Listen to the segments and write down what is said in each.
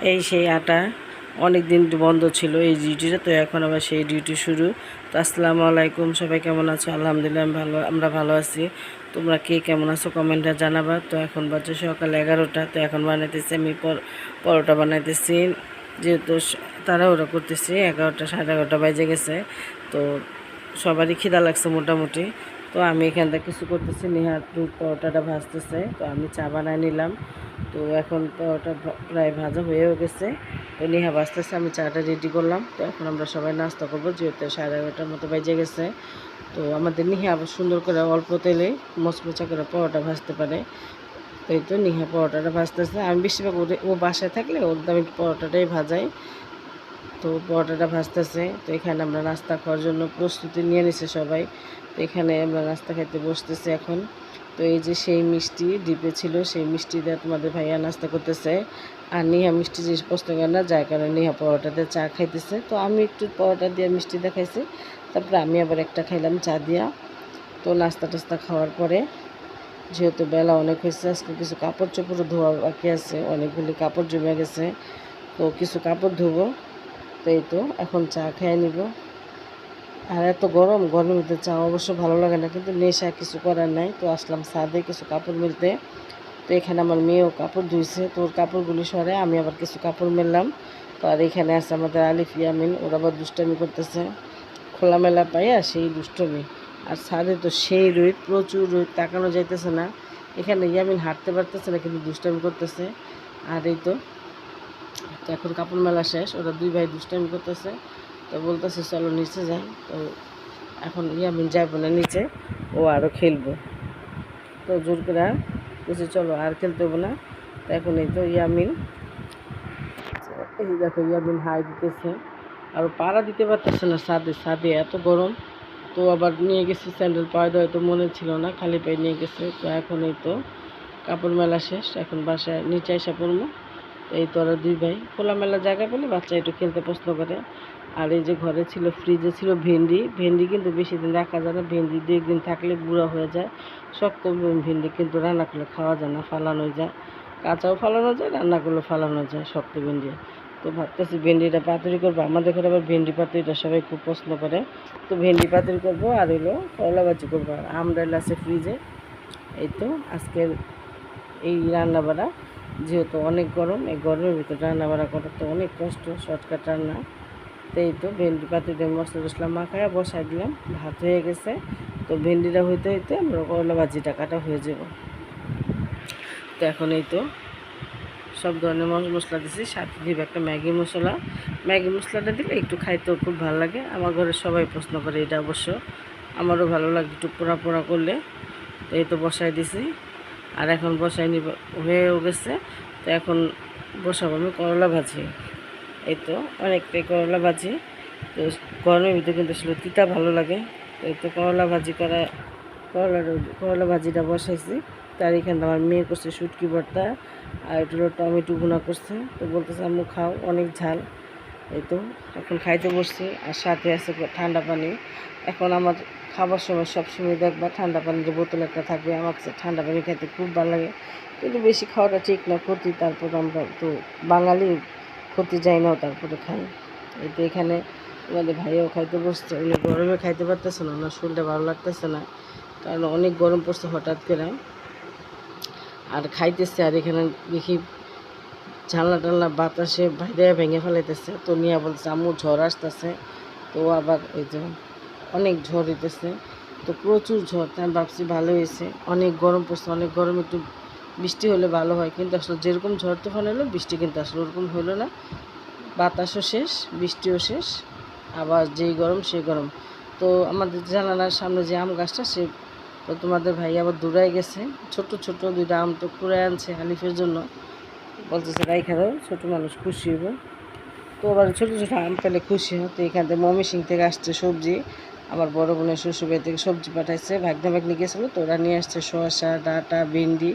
এই সেই আটা অনেক দিন বন্ধ ছিল এই ডিউটিটা তো এখন আবার সেই ডিউটি শুরু। তো আসসালামু আলাইকুম, সবাই কেমন আছো? আলহামদুলিল্লাহ, আমি ভালো, আমরা ভালো আছি। তোমরা কে কেমন আছো? কমেন্টটা জানাবা। তো এখন বাজে সকাল এগারোটা, তো এখন বানাইতেছি আমি পর- পরোটা বানাইতেছি। যেহেতু স- তাড়াহুড়ো করতেছি, এগারোটা, সাড়ে এগারোটা বাজে গেছে। তো সবারই খিদা লাগছে মোটামুটি। তো আমি এখান থেকে কিছু করতেছি নেহা পরোটাটা ভাজতেছে। তো আমি চা বানায় নিলাম। তো এখন ভা- প্রায় ভাজা হয়েও গেছে। তো নেহা ভাজতেছে আমি চাটা রেডি করলাম। তো এখন আমরা সবাই নাস্তা করব, যেহেতু সাড়ে এগারোটার মতো বেজে গেছে। তো আমাদের নিহা আবার সুন্দর করে অল্প তেলে মচমচা করে পরোটা ভাজতে পারে। তো এই তো নিহা পরোটাটা ভাজতেছে। আমি বেশিরভাগ ও বাসায় থাকলে ওর আমি পরোটাটাই ভাজাই তো পরোটাটা ভাজতেছে। তো এখানে আমরা নাস্তা খাওয়ার জন্য প্রস্তুতি নিয়ে নিছে সবাই। তো এখানে আমরা নাস্তা খাইতে বসতেছি এখন। তো এই যে সেই মিষ্টি, ডিপে ছিল সেই মিষ্টি দিয়ে তোমাদের ভাইয়া নাস্তা করতেছে। আর নিহা মিষ্টি জিনিস পছন্দ করে না, যার কারণে নিহা পরোটাতে চা খাইতেছে। তো আমি একটু পরোটা দিয়ে মিষ্টি দেখাইছি তারপরে আমি আবার একটা খাইলাম চা দিয়া। তো নাস্তা টাস্তা খাওয়ার পরে যেহেতু বেলা অনেক হয়েছে, আজকে কিছু কাপড় চোপড় ধোয়া বাকি আছে, অনেকগুলি কাপড় জমে গেছে। তো কিছু কাপড় ধোবো। তো এই তো, এখন চা খেয়ে নিব। আর এত গরম, গরমের ভিতরে চা অবশ্য ভালো লাগে না, কিন্তু নেশা কিছু করার নাই। তো আসলাম সাদে কিছু কাপড় মিলতে। তো এখানে আমার মেয়েও কাপড় ধুইছে, তো ওর কাপড়গুলি সরে আমি আবার কিছু কাপড় মেললাম। তো আর এখানে আছে আমাদের আলিফ ইয়ামিন, ওরা আবার দুষ্টামি করতেছে। খোলামেলা পাইয়া সেই দুষ্টমি। আর ছাদে তো সেই রোদ, প্রচুর রোদ, তাকানো যাইতেছে না। এখানে ইয়ামিন হাঁটতে পারতেছে না, কিন্তু দুষ্টামি করতেছে। আর এই তো এখন কাপড় মেলা শেষ, ওরা দুই ভাই দুষ্টামি করতেছে। তো বলতেছে, চলো নিচে যাই। তো এখন ইয়ামিন যাব না নিচে, ও আরও খেলব। তো জোর করে বলছে, চলো, আর খেলতে হব না। তো এখন এই তো ইয়ামিন, এই দেখো ইয়ামিন হাই দিতেছে। আর পাড়া দিতে পারতেছে না সাদে সাদে এত গরম। তো আবার নিয়ে গেছি স্যান্ডেল পাওয়া দেওয়া তো মনে ছিল না, খালি পায়ে নিয়ে গেছে। তো এখন এই তো কাপড় মেলা শেষ, এখন বাসায় নিচে এসে পড়ব। এই তো ওরা দুই ভাই খোলামেলা জায়গা পেলে বাচ্চা একটু খেলতে পছন্দ করে। আর এই যে ঘরে ছিল ফ্রিজে ছিল ভেন্ডি। ভেন্ডি কিন্তু বেশি দিন রাখা যায় না। ভেন্ডি দু একদিন থাকলে গুঁড়া হয়ে যায়। শক্ত ভেন্ডি কিন্তু রান্না করলে খাওয়া যায় না, ফালানো যায়। কাঁচাও ফালানো যায় রান্না করলে ফালানো যায়, শক্ত ভেন্ডি। তো ভাবতেছি ভেন্ডিটা পাতুরি করব। আমাদের ঘরে আবার ভেন্ডি পাতুরিটা সবাই খুব পছন্দ করে। তো ভেন্ডি পাতুরি করব আর হলো করলা ভাজি করব। আর আমডাল আছে ফ্রিজে এই তো আজকের এই রান্না বাড়া যেহেতু অনেক গরম, এই গরমের ভিতরে রান্না বাড়া করা তো অনেক কষ্ট শর্টকাট রান্না। তো এই তো ভেন্ডি পাতি দিয়ে মশলা টসলা মাখায় বসাই দিলাম, ভাত হয়ে গেছে। তো ভেন্ডিটা হইতে হইতে আমরা করলা ভাজিটা কাটা হয়ে যাব। তো এখন এই তো সব ধরনের মশ মশলা দিছি, সাথে দিব একটা ম্যাগি মশলা। ম্যাগি মশলাটা দিলে একটু খাইতেও খুব ভালো লাগে। আমার ঘরে সবাই প্রশ্ন করে এটা অবশ্য। আমারও ভালো লাগে একটু পোড়া পোড়া করলে। তো এই তো বসাই দিছি। আর এখন বসাই নিব হয়েও গেছে। তো এখন বসাবো আমি করলা ভাজি। এই তো অনেকটাই করলা ভাজি। তো গরমের ভিতরে কিন্তু আসলে তিতা ভালো লাগে। তো এই তো করলা ভাজি করা, করলা করলা ভাজিটা বসাইছি। তার এখানে আমার মেয়ে করছে শুটকি ভর্তা আর হলো টমেটো ভুনা করছে। তো বলতেছে, আম্মু, খাও, অনেক ঝাল। এই তো, এখন খাইতে বসছি আর সাথে আছে ঠান্ডা পানি। এখন আমার খাবার সময় সব সময় দেখবা ঠান্ডা পানির বোতল একটা থাকবে, আমার কাছে ঠান্ডা পানি খেতে খুব ভালো লাগে। কিন্তু বেশি খাওয়াটা ঠিক না, ক্ষতি। তারপর আমরা তো বাঙালি ক্ষতি যাই নাও তারপরে খাই এই তো এখানে আমাদের ভাইয়াও খাইতে বসছে। উনি গরমে খাইতে পারতেছে না, ওনার শরীরটা ভালো লাগতেছে না, কারণ অনেক গরম পড়ছে হঠাৎ করে। আর খাইতেছে, আর এখানে দেখি জানলা টানলা বাতাসে বাইরে ভেঙে ফেলাইতেছে। তো নিয়ে বলছে আম্মু, ঝড় আসতেছে। তো আবার এই যে অনেক ঝড় হইতেছে। তো প্রচুর ঝড় তাই ভাবছি ভালো হয়েছে। অনেক গরম পড়ছে, অনেক গরম একটু বৃষ্টি হলে ভালো হয়, কিন্তু আসলে যেরকম ঝড় তুফান হলো, বৃষ্টি কিন্তু আসলে ওরকম হলো না। বাতাসও শেষ, বৃষ্টিও শেষ, আবার যেই গরম সেই গরম। তো আমাদের জানালার সামনে যে আম গাছটা, সে তো তোমাদের ভাই আবার দূরাই গেছে। ছোট ছোট দুইটা আম তো কুড়ে আনছে হালিফের জন্য। বলতেছে, রাইখা দাও, ছোটো মানুষ খুশি হইব। তো আবার ছোটো ছোটো আম পেলে খুশি হয়। তো এখান থেকে মমি সিং থেকে আসছে সবজি। আমার বড় বোনের শ্বশুরবাড়ি থেকে সবজি পাঠাইছে। ভাগনা ভাগনি গেছিল তো ওরা নিয়ে আসছে শসা, ডাটা, ভেন্ডি।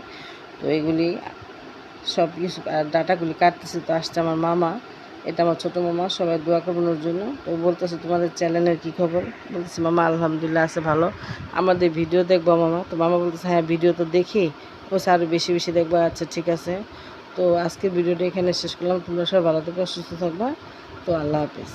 তো এগুলি সব কিছু ডাটাগুলি কাটতেছে তো আসছে আমার মামা। এটা আমার ছোটো মামা, সবাই দোয়া করবেন জন্য। তো বলতেছে, তোমাদের চ্যানেলের কী খবর? বলতেছে, মামা, আলহামদুলিল্লাহ আছে ভালো। আমাদের ভিডিও দেখব মামা। তো মামা বলতেছে হ্যাঁ ভিডিও তো দেখি। বলছে আরও বেশি বেশি দেখব। আচ্ছা ঠিক আছে। তো তো আজকে ভিডিওটা এখানে শেষ করলাম। তোমরা সবাই ভালো থেকে, সুস্থ থাকবা। তো আল্লাহ হাফেজ।